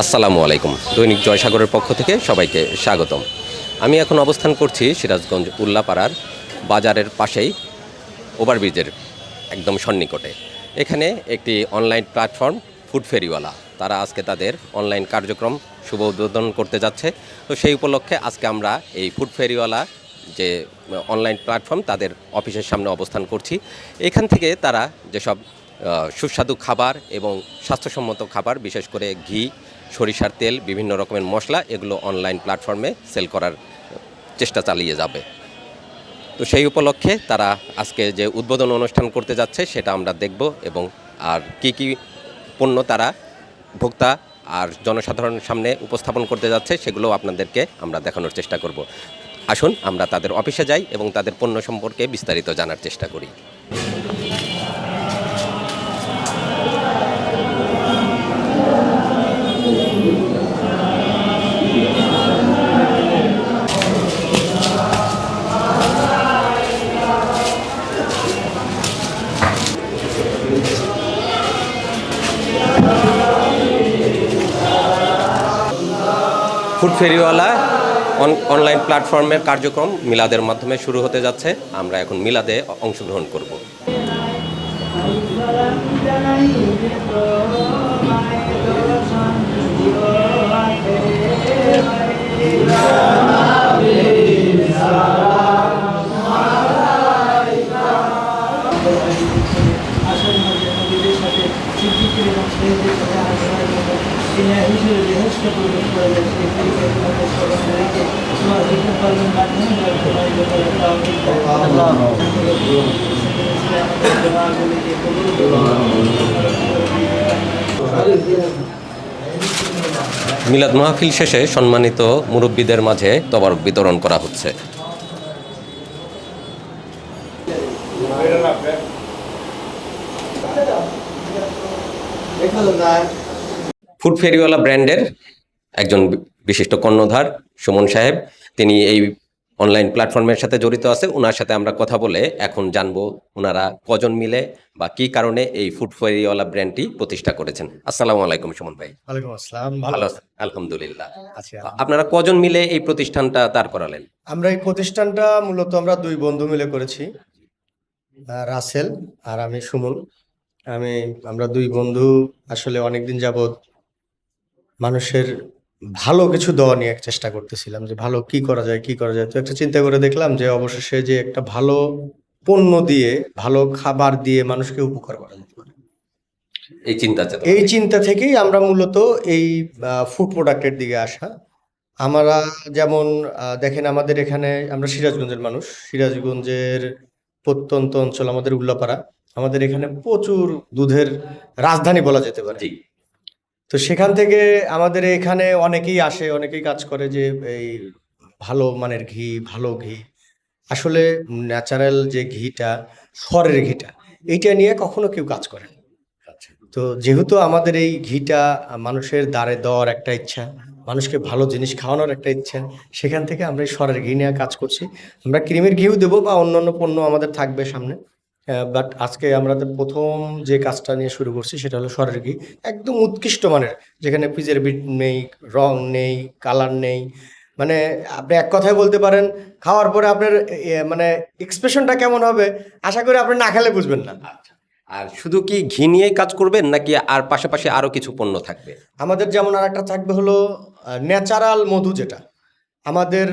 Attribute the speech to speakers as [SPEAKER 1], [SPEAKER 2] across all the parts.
[SPEAKER 1] আসসালামু আলাইকুম। দৈনিক জয়সাগরের পক্ষ থেকে সবাইকে স্বাগতম। আমি এখন অবস্থান করছি সিরাজগঞ্জ উল্লাপাড়ার বাজারের পাশেই ওভারব্রিজের একদম সন্নিকটে। এখানে একটি অনলাইন প্ল্যাটফর্ম, ফুড ফেরিওয়ালা। তারা আজকে তাদের অনলাইন কার্যক্রম শুভ উদ্বোধন করতে যাচ্ছে। তো সেই উপলক্ষে আজকে আমরা এই ফুড ফেরিওয়ালা যে অনলাইন প্ল্যাটফর্ম, তাদের অফিসের সামনে অবস্থান করছি। এখান থেকে তারা যেসব সুস্বাদু খাবার এবং স্বাস্থ্যসম্মত খাবার, বিশেষ করে ঘি, সরিষার তেল, বিভিন্ন রকমের মশলা, এগুলো অনলাইন প্ল্যাটফর্মে সেল করার চেষ্টা চালিয়ে যাবে। তো সেই উপলক্ষে তারা আজকে যে উদ্বোধন অনুষ্ঠান করতে যাচ্ছে, সেটা আমরা দেখব এবং আর কি কি পণ্য তারা ভোক্তা আর জনসাধারণের সামনে উপস্থাপন করতে যাচ্ছে, সেগুলো আপনাদেরকে আমরা দেখানোর চেষ্টা করব। আসুন, আমরা তাদের অফিসে যাই এবং তাদের পণ্য সম্পর্কে বিস্তারিত জানার চেষ্টা করি। ফুড ফেরিওয়ালা অন- অনলাইন প্ল্যাটফর্মের কার্যক্রম মিলাদের মাধ্যমে শুরু হতে যাচ্ছে। আমরা এখন মিলাদে অংশগ্রহণ করব। মিলাদ মাহফিল শেষে সম্মানিত মুরব্বীদের মাঝে তবারক বিতরণ করা হচ্ছে। ফুড ফেরিওয়ালা ব্র্যান্ডের একজন বিশিষ্ট কর্ণধার সুমন সাহেব, তিনি এই অনলাইন প্ল্যাটফর্মের সাথে জড়িত আছে। ওনার সাথে আমরা কথা বলে এখন জানব ওনারা কজন মিলে বা কি কারণে এই ফুড ফেরিওয়ালা ব্র্যান্ডটি প্রতিষ্ঠা করেছেন। আসসালামু আলাইকুম সুমন ভাই।
[SPEAKER 2] আসসালাম ভালো
[SPEAKER 1] আছেন? আলহামদুলিল্লাহ। আপনারা কজন মিলে এই প্রতিষ্ঠানটা দাঁড় করালেন?
[SPEAKER 2] আমরা এই প্রতিষ্ঠানটা মূলত আমরা দুই বন্ধু মিলে করেছি। রাসেল আর আমি সুমন। আমি আমরা দুই বন্ধু আসলে অনেকদিন যাবৎ মানুষের ভালো কিছু দেওয়া নিয়ে চেষ্টা করতেছিলাম যে ভালো কি করা যায় কি করা যায়। তো একটা চিন্তা করে দেখলাম যে অবশেষে যে একটা ভালো পণ্য দিয়ে ভালো খাবার দিয়ে মানুষকে উপকার করা যেতে পারে।
[SPEAKER 1] এই চিন্তা
[SPEAKER 2] এই চিন্তা থেকেই আমরা মূলত এই ফুড প্রোডাক্টের দিকে আসা। আমরা যেমন দেখেন আমাদের এখানে আমরা সিরাজগঞ্জের মানুষ। সিরাজগঞ্জের প্রত্যন্ত অঞ্চল আমাদের উল্লাপাড়া। আমাদের এখানে প্রচুর দুধের রাজধানী বলা যেতে পারে। তো সেখান থেকে আমাদের এখানে অনেকেই আসে অনেকেই কাজ করে যে এই ভালো মানের ঘি ভালো ঘি। আসলে ন্যাচারাল যে ঘিটা সরের ঘিটা এইটা নিয়ে কখনো কেউ কাজ করে না। তো যেহেতু আমাদের এই ঘিটা মানুষের দ্বারে দেওয়ার একটা ইচ্ছা মানুষকে ভালো জিনিস খাওয়ানোর একটা ইচ্ছা সেখান থেকে আমরা এই সরের ঘি নিয়ে কাজ করছি। আমরা ক্রিমের ঘিও দেবো বা অন্যান্য পণ্য আমাদের থাকবে সামনে। বাট আজকে আমরা তো প্রথম যে কাজটা নিয়ে শুরু করছি সেটা হলো সরের ঘি একদম উৎকৃষ্ট মানের যেখানে পিজের বিট নেই রং নেই কালার নেই। মানে আপনি এক কথায় বলতে পারেন খাওয়ার পরে আপনার মানে এক্সপ্রেশনটা কেমন হবে আশা করি আপনি না খেলে বুঝবেন না।
[SPEAKER 1] আর শুধু কি ঘি নিয়েই কাজ করবেন নাকি আর পাশাপাশি আরও কিছু পণ্য থাকবে?
[SPEAKER 2] আমাদের যেমন আর একটা থাকবে হলো ন্যাচারাল মধু যেটা। আমাদের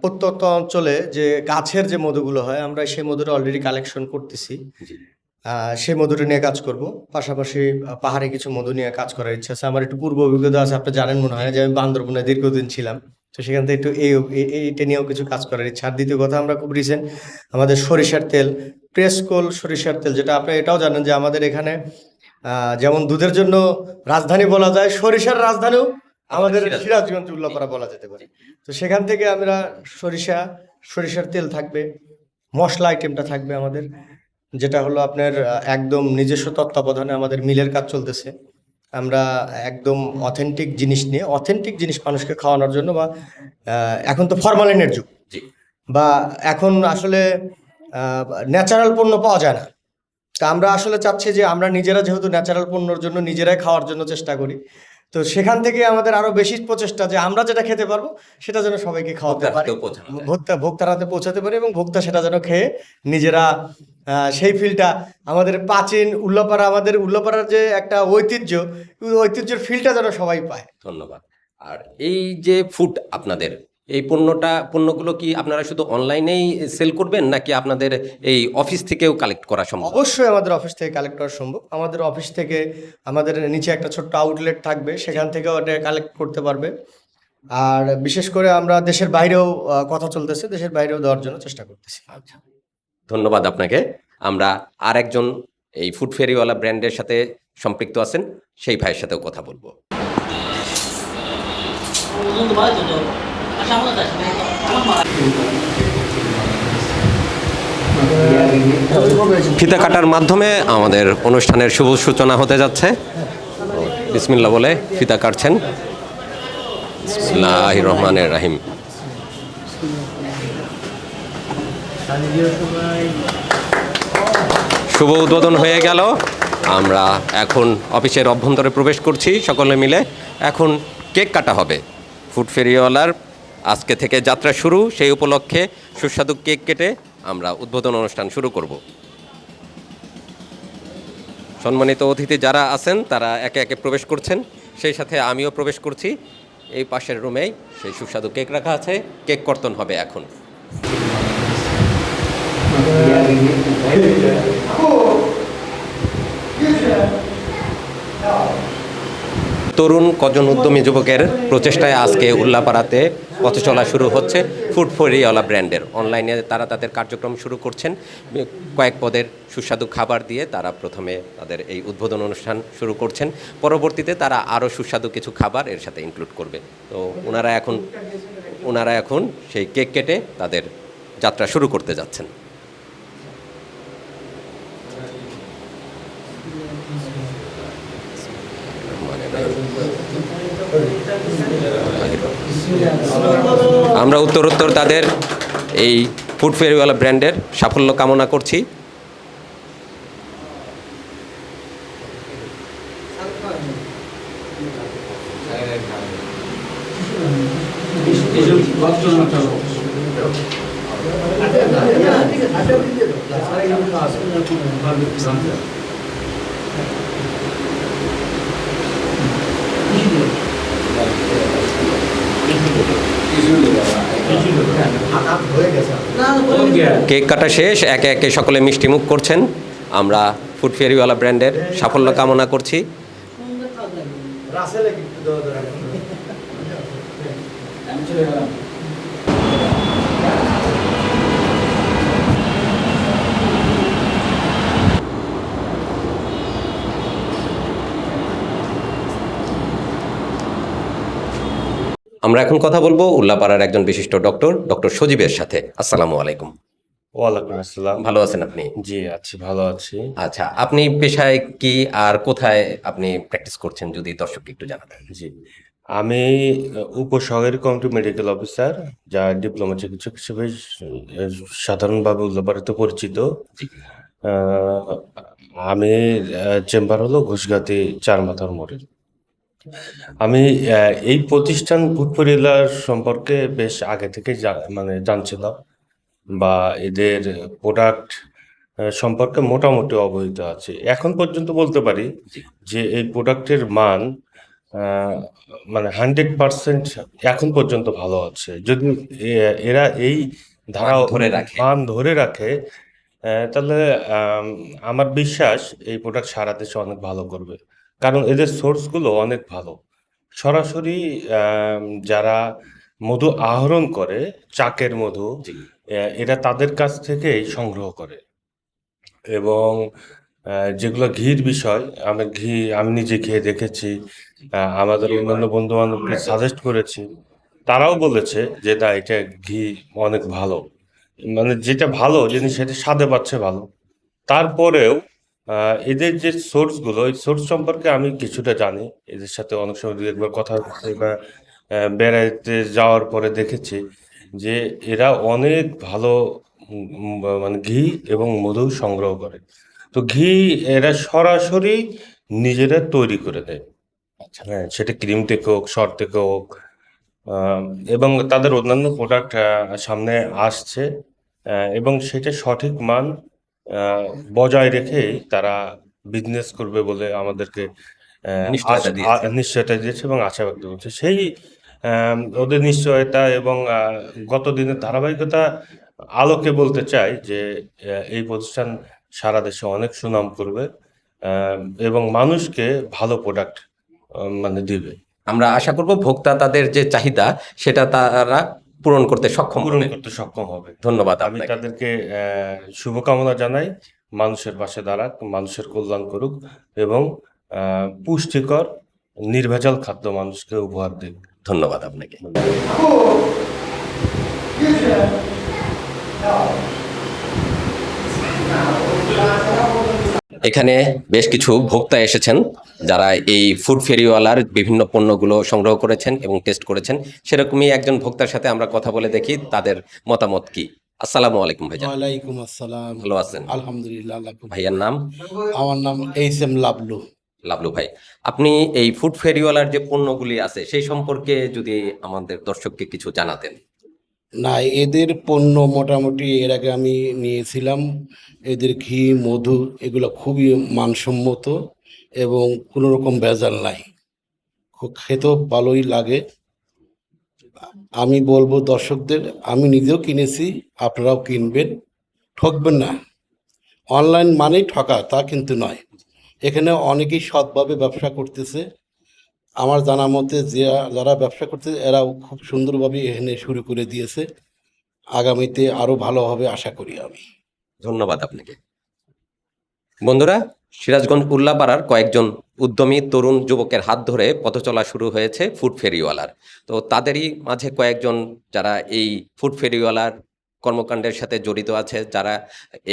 [SPEAKER 2] প্রত্যন্ত অঞ্চলে যে গাছের যে মধুগুলো হয় আমরা সেই মধুটা অলরেডি কালেকশন করতেছি। আহ, সেই মধুটা নিয়ে কাজ করব। পাশাপাশি পাহাড়ে কিছু মধু নিয়ে কাজ করার ইচ্ছা আছে। আমার একটু পূর্ব অভিজ্ঞতা আছে আপনি জানেন মনে হয় যে আমি বান্দরবনে দীর্ঘদিন ছিলাম। তো সেখান থেকে একটু এই এই- এইটা নিয়েও কিছু কাজ করার ইচ্ছা। আর দ্বিতীয় কথা আমরা খুব রিসেন্ট আমাদের সরিষার তেল প্রেসকোল সরিষার তেল যেটা আপনি এটাও জানেন যে আমাদের এখানে যেমন দুধের জন্য রাজধানী বলা যায় সরিষার রাজধানীও আমাদের
[SPEAKER 1] সিরাজ-
[SPEAKER 2] সিরাজগঞ্জ উল্লাপাড়া বলা যেতে পারে। তো সেখান থেকে আমরা সরিষা সরিষার তেল থাকবে মশলা আইটেমটা থাকবে আমাদের যেটা হলো আপনার একদম নিজস্ব তত্ত্বাবধানে আমাদের মিলের কাজ চলতেছে। আমরা একদম অথেন্টিক জিনিস নিয়ে অথেন্টিক জিনিস মানুষকে খাওয়ানোর জন্য বা এখন তো ফরমালিনের যুগ। বা এখন আসলে ন্যাচারাল পণ্য পাওয়া যায় না। তা আমরা আসলে চাচ্ছি যে আমরা নিজেরা যেহেতু ন্যাচারাল পণ্যর জন্য নিজেরাই খাওয়ার জন্য চেষ্টা করি তো সেখান থেকে আমাদের আরও বেশি প্রচেষ্টা যে আমরা যেটা খেতে পারব সেটা যেন সবাইকে খাওয়াতে পারি। ভোক্তা ভোক্তার হাতে পৌঁছাতে পারি এবং ভোক্তা সেটা যেন খেয়ে নিজেরা সেই ফিলটা আমাদের প্রাচীন উল্লাপাড়া আমাদের উল্লাপাড়ার যে একটা ঐতিহ্য ঐতিহ্যের ফিলটা যেন সবাই পায়।
[SPEAKER 1] ধন্যবাদ। আর এই যে ফুড আপনাদের এই পণ্যটা পণ্যগুলো কি আপনারা শুধু অনলাইনেই সেল করবেন নাকি আপনাদের এই অফিস থেকেও কালেক্ট করা সম্ভব?
[SPEAKER 2] অবশ্যই আমাদের অফিস থেকে কালেক্ট করা সম্ভব। আমাদের অফিস থেকে আমাদের নিচে একটা ছোট্ট আউটলেট থাকবে সেখান থেকে ওটা কালেক্ট করতে পারবে। আর বিশেষ করে আমরা দেশের বাইরেও কথা চলতেছে দেশের বাইরেও দেওয়ার জন্য চেষ্টা করতেছি।
[SPEAKER 1] আচ্ছা। ধন্যবাদ আপনাকে। আমরা আর একজন এই ফুড ফেরিওয়ালা ব্র্যান্ডের সাথে সম্পৃক্ত আছেন সেই ভাইয়ের সাথেও কথা বলব। ফিতা কাটার মাধ্যমে আমাদের অনুষ্ঠানের শুভ সূচনা হতে যাচ্ছে। বিসমিল্লা বলে ফিতা কাটছেন। বিসমিল্লাহ রহমানের রাহিম। শুভ উদ্বোধন হয়ে গেল। আমরা এখন অফিসের অভ্যন্তরে প্রবেশ করছি সকলে মিলে। এখন কেক কাটা হবে। ফুড ফেরিওয়ালার আজকে থেকে যাত্রা শুরু। সেই উপলক্ষে সুস্বাদু কেক কেটে আমরা উদ্বোধন অনুষ্ঠান শুরু করব। সম্মানিত অতিথি যারা আছেন, তারা একে একে প্রবেশ করছেন। সেই সাথে আমিও প্রবেশ করছি। এই পাশের রুমেই সেই সুস্বাদু কেক রাখা আছে। কেক কর্তন হবে এখন। তরুণ কজন উদ্যমী যুবকের প্রচেষ্টায় আজকে উল্লাপাড়াতে পথ চলা শুরু হচ্ছে ফুড ফরিওয়ালা ব্র্যান্ডের। অনলাইনে তারা তাদের কার্যক্রম শুরু করছেন। কয়েক পদের সুস্বাদু খাবার দিয়ে তারা প্রথমে তাদের এই উদ্বোধন অনুষ্ঠান শুরু করছেন। পরবর্তীতে তারা আরও সুস্বাদু কিছু খাবার এর সাথে ইনক্লুড করবে। তো ওনারা এখন ওনারা এখন সেই কেক কেটে তাদের যাত্রা শুরু করতে যাচ্ছেন। আমরা উত্তরোত্তর তাদের এই ফুড ব্র্যান্ডের সাফল্য কামনা করছি কেক কাটা শেষ একে একে সকলে মিষ্টি মুখ করছেন। আমরা ফুড ফেরিওয়ালা ব্র্যান্ডের সাফল্য কামনা করছি। আমরা এখন কথা বলব উল্লাপাড়ার একজন বিশিষ্ট ডক্টর ডক্টর সজীবের সাথে। আসসালামু আলাইকুম।
[SPEAKER 3] ওয়ালাইকুম আসসালাম।
[SPEAKER 1] ভালো আছেন আপনি?
[SPEAKER 3] জি আছি ভালো আছি।
[SPEAKER 1] আচ্ছা আপনি পেশায় কি আর কোথায় আপনি প্র্যাকটিস করছেন যদি দর্শককে একটু জানাতেন?
[SPEAKER 3] জি আমি উপসহকারী কমিটি মেডিকেল অফিসার যা ডিপ্লোমা চিকিৎসক হিসেবে সাধারণভাবে উল্লাপাড়াতে পরিচিত। আমি চেম্বার হলো ঘুষগাতি চার মাথার মোড়ে। আমি এই প্রতিষ্ঠান ফুটপরিলার সম্পর্কে বেশ আগে থেকে মানে জানছিলাম বা এদের প্রোডাক্ট সম্পর্কে মোটামুটি অবহিত আছে। এখন পর্যন্ত বলতে পারি যে এই প্রোডাক্টের মান মানে হান্ড্রেড পার্সেন্ট এখন পর্যন্ত ভালো আছে। যদি এরা এই ধারা
[SPEAKER 1] ধরে রাখে।
[SPEAKER 3] মান ধরে রাখে তাহলে আমার বিশ্বাস এই প্রোডাক্ট সারা দেশে অনেক ভালো করবে। কারণ এদের সোর্সগুলো অনেক ভালো। সরাসরি আম, যারা মধু আহরণ করে চাকের মধু
[SPEAKER 1] জি।
[SPEAKER 3] এরা তাদের কাছ থেকেই সংগ্রহ করে। এবং যেগুলো ঘির বিষয় আমি ঘি আমি নিজে খেয়ে দেখেছি আমাদের অন্যান্য বন্ধু বান্ধবকে সাজেস্ট করেছি। তারাও বলেছে যে না এটা ঘি অনেক ভালো। মানে যেটা ভালো জিনিস সেটা স্বাদে পাচ্ছে ভালো। তারপরেও এদের যে সোর্সগুলো এই সোর্স সম্পর্কে আমি কিছুটা জানি। এদের সাথে অনেক সময় দু একবার কথা হচ্ছে বা বেড়াইতে যাওয়ার পরে দেখেছি যে এরা অনেক ভালো মানে ঘি এবং মধু সংগ্রহ করে। তো ঘি এরা সরাসরি নিজেরা তৈরি করে দেয়। হ্যাঁ সেটা ক্রিম থেকে হোক সর থেকে হোক এবং তাদের অন্যান্য প্রোডাক্ট সামনে আসছে এবং সেটা সঠিক মান বজায় রেখেই তারা বিজনেস করবে বলে আমাদেরকে
[SPEAKER 1] নিশ্চয়তা দিয়েছে।
[SPEAKER 3] এবং আশা ব্যক্ত করছে সেই ওদের নিশ্চয়তা এবং গত দিনের ধারাবাহিকতা আলোকে বলতে চাই যে এই প্রতিষ্ঠান সারা দেশে অনেক সুনাম করবে এবং মানুষকে ভালো প্রোডাক্ট মানে দিবে
[SPEAKER 1] আমরা আশা করব ভোক্তা তাদের যে চাহিদা সেটা তারা পূরণ করতে সক্ষম
[SPEAKER 3] পূরণ করতে সক্ষম হবে।
[SPEAKER 1] ধন্যবাদ
[SPEAKER 3] আমি তাদেরকে শুভকামনা জানাই। মানুষের পাশে দাঁড়াক মানুষের কল্যাণ করুক এবং পুষ্টিকর নির্ভেজাল খাদ্য মানুষকে উপহার দিক।
[SPEAKER 1] ধন্যবাদ আপনাকে। এখানে বেশ কিছু ভোক্তা এসেছেন যারা এই ফুড ফেরিওয়ালার বিভিন্ন পণ্যগুলো সংগ্রহ করেছেন এবং টেস্ট করেছেন। সেরকমই একজন ভোক্তার সাথে আমরা কথা বলে দেখি তাদের মতামত কি? আসসালামু আলাইকুম ভাইজান।
[SPEAKER 4] ওয়ালাইকুম আসসালাম।
[SPEAKER 1] ভালো আছেন?
[SPEAKER 4] আলহামদুলিল্লাহ
[SPEAKER 1] ভাইয়ার নাম?
[SPEAKER 4] আমার নাম এইচ এম লাবলু।
[SPEAKER 1] লাভলু ভাই আপনি এই ফুড ফেরিওয়ালার যে পণ্যগুলি আছে সেই সম্পর্কে যদি আমাদের দর্শককে কিছু জানাতেন।
[SPEAKER 4] না, এদের পণ্য মোটামুটি এর আগে আমি নিয়েছিলাম। এদের ঘি, মধু এগুলো খুবই মানসম্মত এবং কোনো রকম ভেজাল নাই। খুব খেতেও ভালোই লাগে। আমি বলব দর্শকদের, আমি নিজেও কিনেছি, আপনারাও কিনবেন। ঠকবেন না। অনলাইন মানেই ঠকা, তা কিন্তু নয়। এখানে অনেকেই সৎভাবে ব্যবসা করতেছে। আমার জানা মতে যে, যারা ব্যবসা করতে, এরাও খুব সুন্দরভাবে এখানে শুরু করে দিয়েছে। আগামীতে আরও ভালো হবে আশা করি আমি।
[SPEAKER 1] ধন্যবাদ আপনাকে। বন্ধুরা, সিরাজগঞ্জ উল্লাপাড়ার কয়েকজন উদ্যমী তরুণ যুবকের হাত ধরে পথ চলা শুরু হয়েছে ফুড ফেরিওয়ালার। তো তাদেরই মাঝে কয়েকজন যারা এই ফুড ফেরিওয়ালার কর্মকাণ্ডের সাথে জড়িত আছে, যারা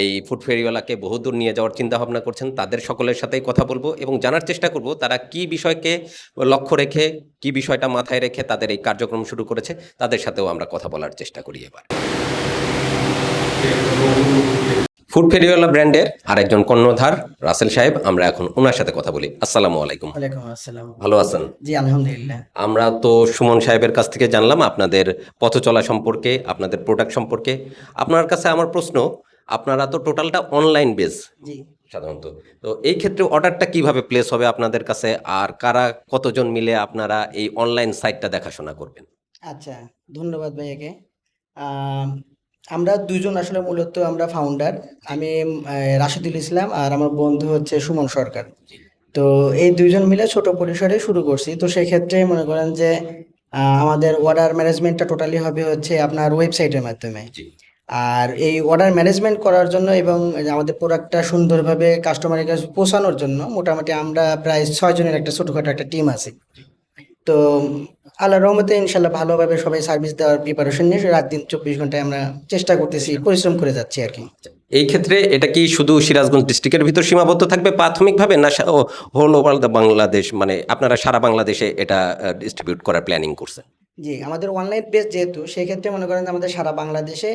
[SPEAKER 1] এই ফুড ফেরিওয়ালাকে বহুদূর নিয়ে যাওয়ার চিন্তা ভাবনা করছেন, তাদের সকলের সাথেই কথা বলব এবং জানার চেষ্টা করব তারা কি বিষয়কে লক্ষ্য রেখে, কি বিষয়টা মাথায় রেখে তাদের এই কার্যক্রম শুরু করেছে, তাদের সাথেও আমরা কথা বলার চেষ্টা করি এবার। ফুড ফেরিওয়ালা ব্র্যান্ডের আরেকজন কর্ণধার রাসেল সাহেব আমরা এখন ওনার সাথে কথা বলি। আসসালামু আলাইকুম।
[SPEAKER 5] আসসালাম।
[SPEAKER 1] ভালো আছেন?
[SPEAKER 5] জি আলহামদুলিল্লাহ।
[SPEAKER 1] আমরা তো সুমন সাহেবের কাছ থেকে জানলাম আপনাদের পথ চলা সম্পর্কে আপনাদের প্রোডাক্ট সম্পর্কে। আপনার কাছে আমার প্রশ্ন আপনারা তো টোটালটা অনলাইন বেস
[SPEAKER 5] জি।
[SPEAKER 1] সাধারণত। তো এই ক্ষেত্রে অর্ডারটা কীভাবে প্লেস হবে আপনাদের কাছে? আর কারা কতজন মিলে আপনারা এই অনলাইন সাইটটা দেখাশোনা করবেন?
[SPEAKER 6] আচ্ছা ধন্যবাদ ভাইয়াকে। আমরা দুজন আসলে মূলত আমরা ফাউন্ডার আমি রাশিদুল ইসলাম আর আমার বন্ধু হচ্ছে সুমন সরকার। তো এই দুইজন মিলে ছোট পরিসরে শুরু করছি। তো সেক্ষেত্রে মনে করেন যে আমাদের অর্ডার ম্যানেজমেন্টটা টোটালি হবে হচ্ছে আপনার ওয়েবসাইটের মাধ্যমে। আর এই অর্ডার ম্যানেজমেন্ট করার জন্য এবং আমাদের প্রোডাক্টটা সুন্দরভাবে কাস্টমারের কাছে পৌঁছানোর জন্য মোটামুটি আমরা প্রায় ছয় জনের একটা ছোটখাটো একটা টিম আছে। তো আল্লাহ রহমতে ইনশাল্লাহ ভালোভাবে সবাই সার্ভিস দেওয়ার প্রিপারেশন নিয়ে রাত দিন চব্বিশ ঘন্টায় আমরা চেষ্টা করতেছি পরিশ্রম করে যাচ্ছি আর কি।
[SPEAKER 1] এই ক্ষেত্রে এটা কি শুধু সিরাজগঞ্জ ডিস্ট্রিক্টের ভিতর সীমাবদ্ধ থাকবে প্রাথমিকভাবে না হোল ওভার দ্য বাংলাদেশ মানে আপনারা সারা বাংলাদেশে এটা ডিস্ট্রিবিউট করার প্ল্যানিং করছেন?
[SPEAKER 6] জি আমাদের অনলাইন পেজ যেহেতু সেই ক্ষেত্রে মনে করেন যে আমাদের সারা বাংলাদেশে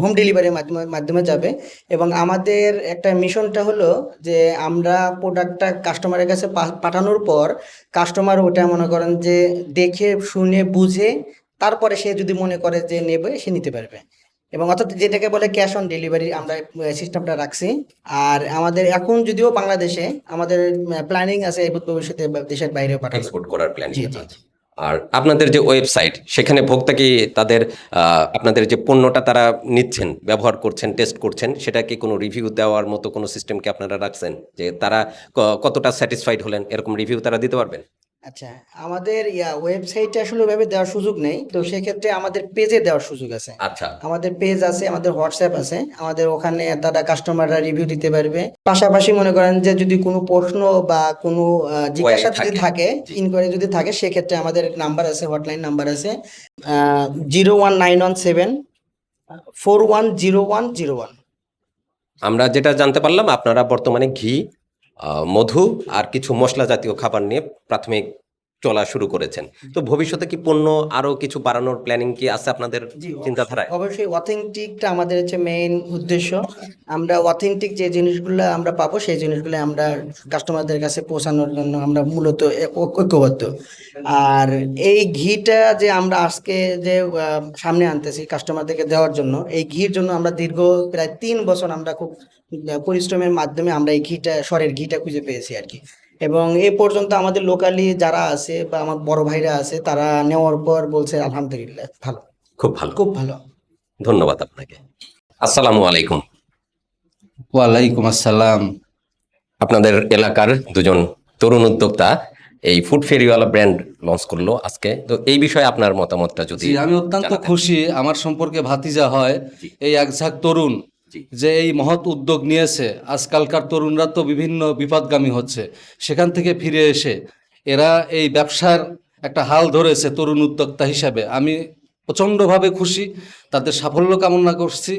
[SPEAKER 6] হোম ডেলিভারির মাধ্যমে মাধ্যমে যাবে। এবং আমাদের একটা মিশনটা হলো যে আমরা প্রোডাক্টটা কাস্টমারের কাছে পাঠানোর পর কাস্টমার ওটা মনে করেন যে দেখে শুনে বুঝে তারপরে সে যদি মনে করে যে নেবে সে নিতে পারবে। এবং অর্থাৎ যেটাকে বলে ক্যাশ অন ডেলিভারি আমরা সিস্টেমটা রাখছি। আর আমাদের এখন যদিও বাংলাদেশে আমাদের প্ল্যানিং আছে এই ভবিষ্যতে দেশের বাইরেও পাঠানো
[SPEAKER 1] করার প্ল্যানিং
[SPEAKER 6] জি, জি, জি।
[SPEAKER 1] আর আপনাদের যে ওয়েবসাইট, সেখানে ভোক্তা কি তাদের আপনাদের যে পণ্যটা তারা নিচ্ছেন, ব্যবহার করছেন টেস্ট করছেন, সেটা কি কোনো রিভিউ দেওয়ার মতো কোনো সিস্টেমকে আপনারা রাখছেন? যে তারা কতটা স্যাটিসফাইড হলেন, এরকম রিভিউ তারা দিতে পারবেন?
[SPEAKER 6] আচ্ছা আমাদের ইয়া ওয়েবসাইটে আসলে ওইভাবে দেওয়ার সুযোগ নেই। তো সেক্ষেত্রে আমাদের পেজে দেওয়ার সুযোগ আছে।
[SPEAKER 1] আচ্ছা।
[SPEAKER 6] আমাদের পেজ আছে আমাদের হোয়াটসঅ্যাপ আছে। আমাদের ওখানে তারা কাস্টমাররা রিভিউ দিতে পারবে। পাশাপাশি মনে করেন যে যদি কোনো প্রশ্ন বা কোনো জিজ্ঞাসা যদি
[SPEAKER 1] থাকে।
[SPEAKER 6] ইনকোয়ারি যদি থাকে সেক্ষেত্রে আমাদের নাম্বার আছে হটলাইন নাম্বার আছে zero one nine one seven four one zero one zero one
[SPEAKER 1] আমরা যেটা জানতে পারলাম আপনারা বর্তমানে ঘি মধু আর কিছু মশলা জাতীয় খাবার নিয়ে প্রাথমিক চলা শুরু করেছেন। তো ভবিষ্যতে কি পণ্য আরও কিছু বাড়ানোর প্ল্যানিং কি আছে আপনাদের চিন্তাধারায়?
[SPEAKER 6] অবশ্যই অথেন্টিকটা আমাদের হচ্ছে মেইন উদ্দেশ্য। আমরা অথেন্টিক যে জিনিসগুলো আমরা পাবো সেই জিনিসগুলো আমরা কাস্টমারদের কাছে পৌঁছানোর জন্য আমরা মূলত ঐক্যবদ্ধ। আর এই ঘিটা যে আমরা আজকে যে সামনে আনতেছি কাস্টমারদেরকে দেওয়ার জন্য এই ঘির জন্য আমরা দীর্ঘ প্রায় তিন বছর আমরা খুব পরিশ্রমের মাধ্যমে আমরা এই ঘিটা স্বরের ঘিটা খুঁজে পেয়েছি আর কি। এবং এ পর্যন্ত আমাদের লোকালি যারা আছে বা আমার বড় ভাইরা আছে তারা নেওয়ার পর বলছে আলহামদুলিল্লাহ ভালো।
[SPEAKER 1] খুব ভালো।
[SPEAKER 6] খুব ভালো।
[SPEAKER 1] ধন্যবাদ আপনাকে। আসসালামু আলাইকুম।
[SPEAKER 7] ওয়ালাইকুম আসসালাম।
[SPEAKER 1] আপনাদের এলাকার দুজন তরুণ উদ্যোক্তা এই ফুড ফেরিওয়ালা ব্র্যান্ড লঞ্চ করল আজকে। তো এই বিষয়ে আপনার মতামতটা যদি
[SPEAKER 7] আমি অত্যন্ত খুশি। আমার সম্পর্কে ভাতিজা হয় এই একঝাক তরুণ। যে এই মহৎ উদ্যোগ নিয়েছে আজকালকার তরুণরা তো বিভিন্ন বিপদগামী হচ্ছে সেখান থেকে ফিরে এসে এরা এই ব্যবসার একটা হাল ধরেছে তরুণ উদ্যোক্তা হিসাবে। আমি প্রচণ্ডভাবে খুশি তাদের সাফল্য কামনা করছি।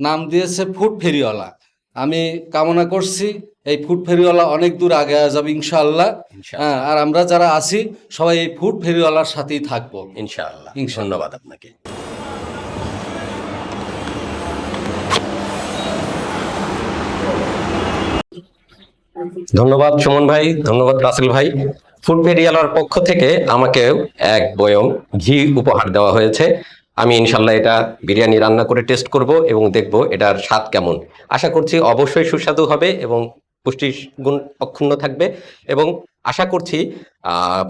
[SPEAKER 7] নাম দিয়েছে ফুড ফেরিওয়ালা। আমি কামনা করছি এই ফুড ফেরিওয়ালা অনেক দূর আগে যাবে ইনশাআল্লাহ। হ্যাঁ আর আমরা যারা আছি সবাই এই ফুড ফেরিওয়ালার সাথেই থাকব।
[SPEAKER 1] ইনশাআল্লাহ। ধন্যবাদ আপনাকে। ধন্যবাদ সুমন ভাই, ধন্যবাদ রাসেল ভাই। ফুড ফেরিয়ালার পক্ষ থেকে আমাকে এক বয়ম ঘি উপহার দেওয়া হয়েছে। আমি ইনশাল্লাহ এটা বিরিয়ানি রান্না করে টেস্ট করব এবং দেখব এটার স্বাদ কেমন। আশা করছি অবশ্যই সুস্বাদু হবে এবং পুষ্টি গুণ অক্ষুণ্ণ থাকবে এবং আশা করছি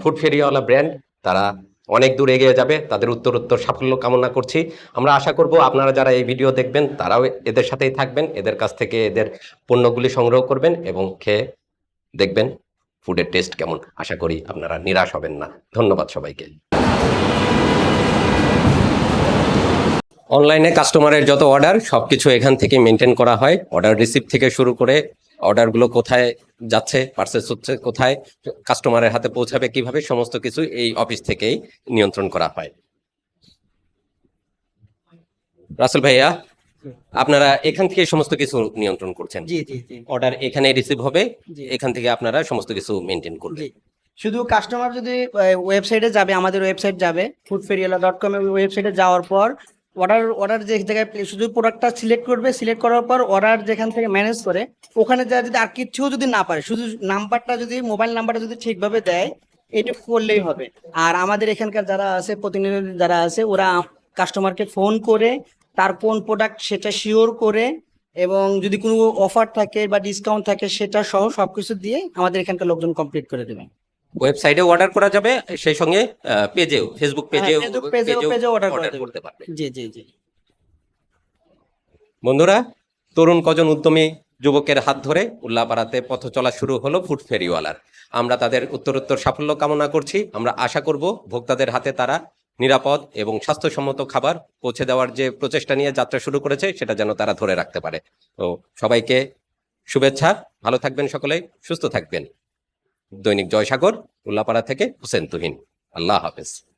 [SPEAKER 1] ফুড ফেরিওয়ালা ব্র্যান্ড তারা অনেক দূর এগিয়ে যাবে, তাদের উত্তরোত্তর সাফল্য কামনা করছি। আমরা আশা করব আপনারা যারা এই ভিডিও দেখবেন, তারাও এদের সাথেই থাকবেন, এদের কাছ থেকে এদের পণ্যগুলি সংগ্রহ করবেন এবং খেয়ে দেখবেন ফুডের টেস্ট কেমন। আশা করি আপনারা নিরাশ হবেন না। ধন্যবাদ সবাইকে। অনলাইনে কাস্টমারের যত অর্ডার সবকিছু এখান থেকে মেনটেন করা হয়। অর্ডার রিসিভ থেকে শুরু করে অর্ডারগুলো কোথায় যাচ্ছে পার্সেস হচ্ছে কোথায় কাস্টমারের হাতে পৌঁছাবে কীভাবে সমস্ত কিছু এই অফিস থেকেই নিয়ন্ত্রণ করা হয়। রাসেল ভাইয়া আপনারা এখান থেকে সমস্ত কিছু নিয়ন্ত্রণ করছেন?
[SPEAKER 6] জি জি জি।
[SPEAKER 1] অর্ডার এখানে রিসিভ হবে এখান থেকে আপনারা সমস্ত কিছু মেনটেন করবেন।
[SPEAKER 6] শুধু কাস্টমার যদি ওয়েবসাইটে যাবে আমাদের ওয়েবসাইট যাবে ফুড ফেরিয়ালা ডট কম ওয়েবসাইটে যাওয়ার পর অর্ডার অর্ডার যে জায়গায় শুধু প্রোডাক্টটা সিলেক্ট করবে সিলেক্ট করার পর অর্ডার যেখান থেকে ম্যানেজ করে, ওখানে যা যদি আর কিছু যদি না পারে, শুধু নাম্বারটা যদি মোবাইল নাম্বারটা যদি ঠিকভাবে দেয়, এটা করলেই হবে। আর আমাদের এখানকার যারা আছে, প্রতিনিধি যারা আছে, ওরা কাস্টমারকে ফোন করে, তার কোন প্রোডাক্ট সেটা শিওর করে, এবং যদি কোনো অফার থাকে বা ডিসকাউন্ট থাকে, সেটা সহ সবকিছু দিয়ে আমাদের এখানকার লোকজন কমপ্লিট করে দেবে।
[SPEAKER 1] ওয়েবসাইটে অর্ডার করা যাবে সেই সঙ্গে পেজেও ফেসবুক পেজেও
[SPEAKER 6] করা যাবে।
[SPEAKER 1] করতে পারবে।
[SPEAKER 6] জি জি জি।
[SPEAKER 1] বন্ধুরা তরুণ কজন উদ্যমী যুবকের হাত ধরে উল্লাপাড়াতে পথ চলা শুরু হলো ফুড ফেরিওয়ালার। আমরা তাদের উত্তরোত্তর সাফল্য কামনা করছি। আমরা আশা করব ভোক্তাদের হাতে তারা নিরাপদ এবং স্বাস্থ্যসম্মত খাবার পৌঁছে দেওয়ার যে প্রচেষ্টা নিয়ে যাত্রা শুরু করেছে সেটা যেন তারা ধরে রাখতে পারে। তো সবাইকে শুভেচ্ছা। ভালো থাকবেন সকলে সুস্থ থাকবেন। দৈনিক জয়সাগর উল্লাপাড়া থেকে হোসেন তুহিন আল্লাহ হাফেজ।